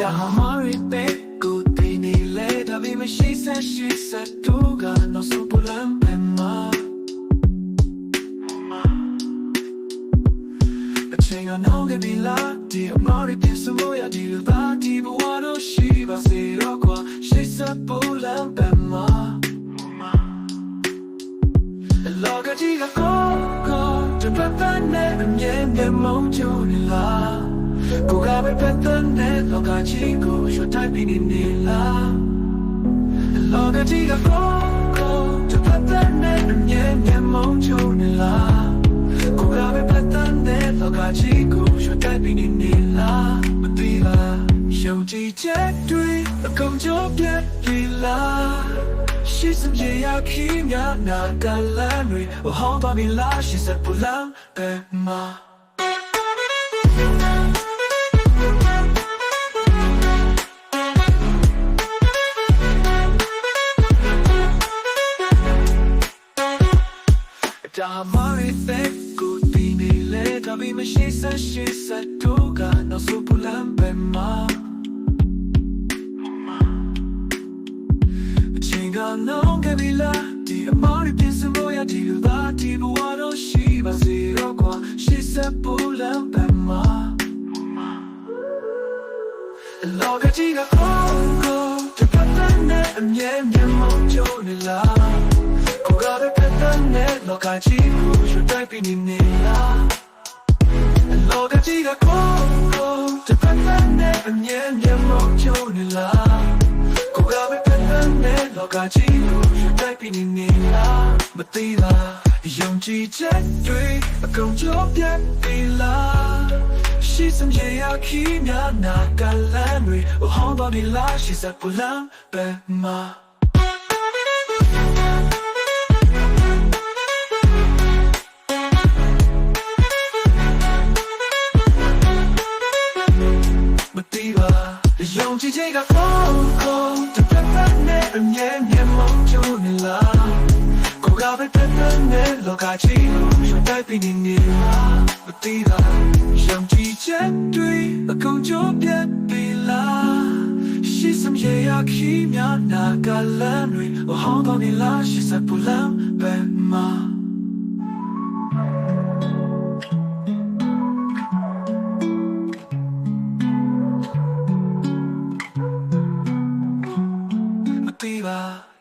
တာမရီပဲကိုတင်နေလေဒါပေမဲ့ရှိဆက်ရှိဆက်တူကတော့စပလမ်ပဲမှာအချိန်ကနောက်ကနေလာဒီအမရီပြစမိုးရဒီလိုပါဒီဘဝတော့ရှိပါစေတော့ကွာရှိဆက်ပလမ်ပဲမှာလောကကြီးကကိုကိုတပတ်ပတ်နဲ့အမြဲတမ်းမုန်းကြနေလားကိုက ပဲပတ်သက်နဲ့လောကကြီးကိုရွှတ်တိုက်ပြီးနေလားလောကကြီးကကိုကိုတပတ်ပတ်နဲ့အမြဲတမ်းမုန်းကြနေလားကိုကပဲပတ်သက်နဲ့လောကကြီးကိုရွှတ်တိုက်ပြီးနေလားမသိလားယုံကြည်ချက်တွေအကုန်ကြပြတ်ပြီလားရှိစမြရခီမြနာတလန်တွေဟောင်းပါမီလားရှိစပူလန်ပဲမာဒါမရီသက်ကိုတီနေလေဒါဘီမရှိစရှိစတူကနော်စပူလန်ပဲမာ အချင်းကနောကဘီလာဒီအမရီပြင်စမိုးရဒီလူသားဒီဘဝတော့ရှိပါစေတော့ကွာရှိစပူလန်ပဲမာလောကကြီးကကိုကိုတပတ်တန်းနဲ့အမြဲမြတ်မောင် နဲ့လောကကြီးကိုရွှေတိုက်ပြီးနေနေလားလောကကြီးကကိုကိုတပတ်သက်နဲ့အမြဲမြတ်မောင်ကြုံနေလားကိုကပဲပတ်သက်နဲ့လောကကြီးကိုရွှေတိုက်ပြီးနေနေလားမသိလားယုံကြည်ချက်တွေအကုန်ကြောပြတ်ပြီလားရှိစမြရခီးများနာကလန်တွေဟောင်းတော်ဒီလားရှိစပူလန်ပဲမှာ ယုံကြည်ခြင်းကကိုကိုတပတ်ပတ်နဲ့အမြဲမြဲမုံကြုံနေလားကိုကပဲပတ်ပတ်နဲ့လောကကြီးကိုရွှေတိုက်ပြီးနေနေလားမတီးပါယုံကြည်ခြင်းတွေအကုန်ကြိုးပြတ်ပြီလားရှိစမရရခီးများနာကလန်တွေဟောင်းတော်နေလားရှိစပူလမ်းပဲမှာ は